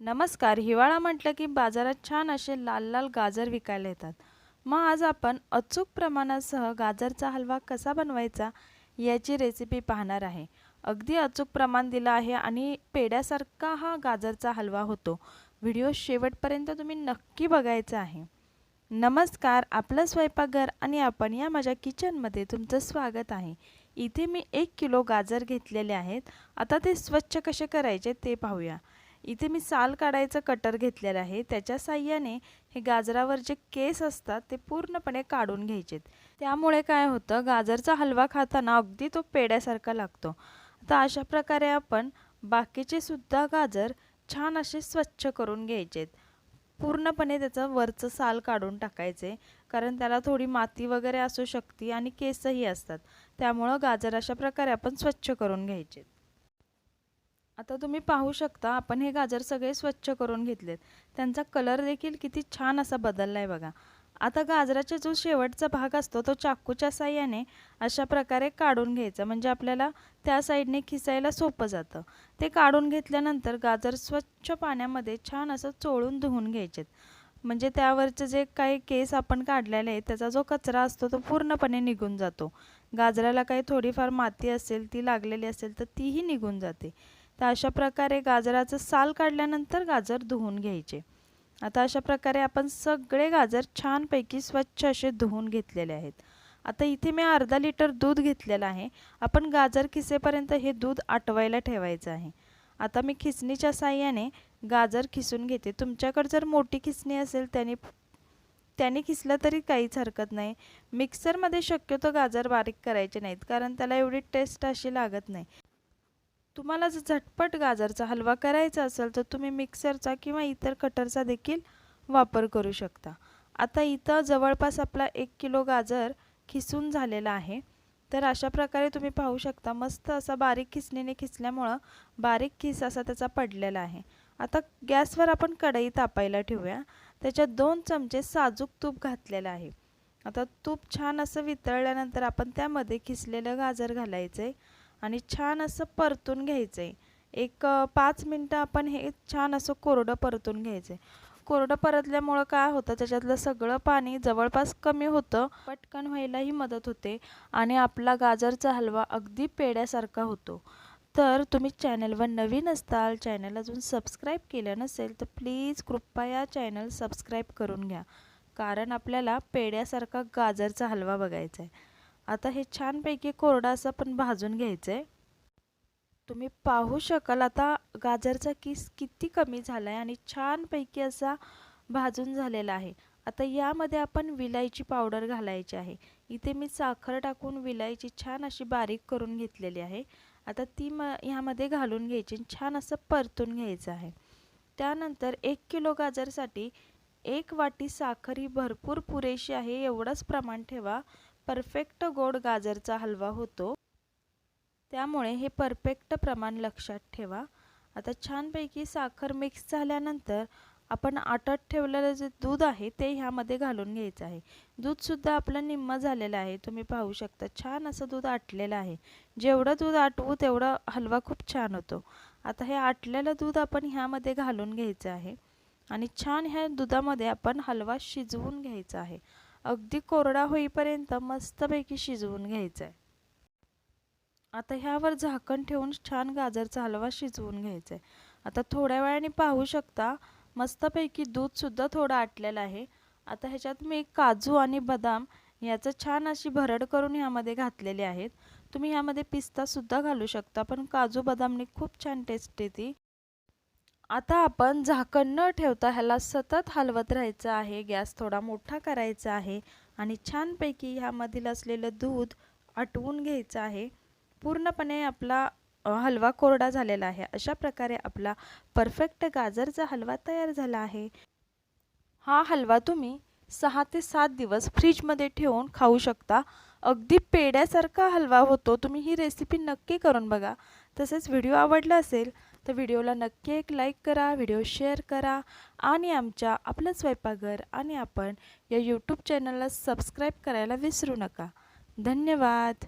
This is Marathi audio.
नमस्कार हिवाळा म्हटलं की बाजारात छान असे लाल लाल गाजर विकायला येतात. मग आज आपण अचूक प्रमाणासह गाजरचा हलवा कसा बनवायचा याची रेसिपी पाहणार आहे. अगदी अचूक प्रमाण दिलं आहे आणि पेड्यासारखा हा गाजरचा हलवा होतो. व्हिडिओ शेवटपर्यंत तुम्ही नक्की बघायचा आहे. नमस्कार आपलं स्वयंपाकघर आणि आपण या माझ्या किचनमध्ये तुमचं स्वागत आहे. इथे मी एक किलो गाजर घेतलेले आहेत. आता ते स्वच्छ कसे करायचे ते पाहूया. इथे मी साल काढायचं कटर घेतलेलं आहे. त्याच्या साह्याने हे गाजरावर जे केस असतात ते पूर्णपणे काढून घ्यायचेत. त्यामुळे काय होतं गाजरचा हलवा खाताना अगदी तो पेड्यासारखा लागतो. आता अशा प्रकारे आपण बाकीचे सुद्धा गाजर छान असे स्वच्छ करून घ्यायचेत. पूर्णपणे त्याचं वरचं साल काढून टाकायचे कारण त्याला थोडी माती वगैरे असू शकते आणि केसही असतात. त्यामुळं गाजर अशा प्रकारे आपण स्वच्छ करून घ्यायचे आता तुम्ही पाहू शकता आपण हे गाजर सगळे स्वच्छ करून घेतलेत. त्यांचा कलर देखील किती छान असा बदलला आहे बघा. आता गाजराचा जो शेवटचा भाग असतो तो चाकूच्या साह्याने अशा प्रकारे काढून घ्यायचा. म्हणजे आपल्याला त्या साईडने खिसायला सोपं जातं. ते काढून घेतल्यानंतर गाजर स्वच्छ पाण्यामध्ये छान असं चोळून धुवून घ्यायचेत. म्हणजे त्यावरचे जे काही केस आपण काढलेले आहेत त्याचा जो कचरा असतो तो पूर्णपणे निघून जातो. गाजराला काही थोडीफार माती असेल ती लागलेली असेल तर तीही निघून जाते. तर अशा प्रकारे गाजराचं साल काढल्यानंतर गाजर धुवून घ्यायचे. आता अशा प्रकारे आपण सगळे गाजर छानपैकी स्वच्छ असे धुवून घेतलेले आहेत. आता इथे मी अर्धा लिटर दूध घेतलेलं आहे. आपण गाजर खिसेपर्यंत हे दूध आटवायला ठेवायचं आहे. आता मी खिसणीच्या साह्याने गाजर खिसून घेते. तुमच्याकडे जर मोठी खिसणी असेल त्याने त्याने खिसलं तरी काहीच हरकत नाही. मिक्सरमध्ये शक्यतो गाजर बारीक करायचे नाहीत कारण त्याला एवढी टेस्ट अशी लागत नाही. तुम्हाला जर झटपट गाजरचा हलवा करायचा असेल तर तुम्ही मिक्सरचा किंवा इतर कटरचा देखील वापर करू शकता. आता इथं जवळपास आपला एक किलो गाजर खिसून झालेला आहे. तर अशा प्रकारे तुम्ही पाहू शकता मस्त असा बारीक खिसणीने खिसल्यामुळं बारीक खिस असा त्याचा पडलेला आहे. आता गॅसवर आपण कढई तापायला ठेवूया. त्याच्यात दोन चमचे साजूक तूप घातलेलं आहे. आता तूप छान असं वितळल्यानंतर आपण त्यामध्ये खिसलेलं गाजर घालायचं आहे आणि छान असं परतून घ्यायचं आहे एक पाच मिनटं आपण हे छान असं कोरडं परतून घ्यायचं आहे कोरडं परतल्यामुळं काय होतं त्याच्यातलं सगळं पाणी जवळपास कमी होतं पटकन व्हायलाही मदत होते आणि आपला गाजरचा हलवा अगदी पेड्यासारखा होतो. तर तुम्ही चॅनलवर नवीन असताल चॅनल अजून सबस्क्राईब केलं नसेल तर प्लीज कृपया चॅनल सबस्क्राईब करून घ्या. कारण आपल्याला पेड्यासारखा गाजरचा हलवा बघायचा आहे आता हे छानपैकी कोरडा असं पण भाजून घ्यायचं आहे तुम्ही पाहू शकाल आता गाजरचा किस किती कमी झाला आहे आणि छानपैकी असा भाजून झालेला आहे. आता यामध्ये आपण विलायची पावडर घालायची आहे. इथे मी साखर टाकून विलायची छान अशी बारीक करून घेतलेली आहे. आता ती म ह्यामध्ये घालून घ्यायची छान असं परतून घ्यायचं आहे. त्यानंतर एक किलो गाजरसाठी एक वाटी साखर ही भरपूर पुरेशी आहे एवढंच प्रमाण ठेवा. परफेक्ट गोड गाजरचा हलवा होतो. त्यामुळे हे परफेक्ट प्रमाण लक्षात ठेवा. आता छानपैकी साखर मिक्स झाल्यानंतर आपण आटत ठेवलेलं जे दूध आहे ते ह्यामध्ये घालून घ्यायचं आहे. दूधसुद्धा आपलं निम्म झालेलं आहे. तुम्ही पाहू शकता छान असं दूध आटलेलं आहे. जेवढं दूध आटवू तेवढं हलवा खूप छान होतो. आता हे आटलेलं दूध आपण ह्यामध्ये घालून घ्यायचं आहे. आणि छान ह्या दुधामध्ये आपण हलवा शिजवून घ्यायचा आहे. अगदी कोरडा होईपर्यंत मस्तपैकी शिजवून घ्यायचा आहे आता ह्यावर झाकण ठेवून छान गाजरचा हलवा शिजवून घ्यायचा आहे आता थोड्या वेळाने पाहू शकता मस्तपैकी दूधसुद्धा थोडं आटलेलं आहे. आता ह्याच्यात मी काजू आणि बदाम याचं छान अशी भरड करून ह्यामध्ये घातलेले आहेत. तुम्ही ह्यामध्ये पिस्तासुद्धा घालू शकता पण काजू बदामने खूप छान टेस्ट येते. आता आपण झाकण न ठेवता ह्याला सतत हलवत राहायचं आहे. गॅस थोडा मोठा करायचा आहे आणि छानपैकी ह्यामधील असलेलं दूध आटवून घ्यायचं आहे. पूर्णपणे आपला हलवा कोरडा झालेला आहे. अशा प्रकारे आपला परफेक्ट गाजरचा हलवा तयार झाला आहे. हा हलवा तुम्ही सहा ते सात दिवस फ्रीजमध्ये ठेवून खाऊ शकता. अगदी पेड्यासारखा हलवा होतो. तुम्ही ही रेसिपी नक्की करून बघा. तसेच व्हिडिओ आवडला असेल तर व्हिडिओला नक्की एक लाईक करा व्हिडिओ शेअर करा आणि आमच्या आपलं स्वयंपाकघर आणि आपण या यूट्यूब चॅनलला सबस्क्राईब करायला विसरू नका. धन्यवाद.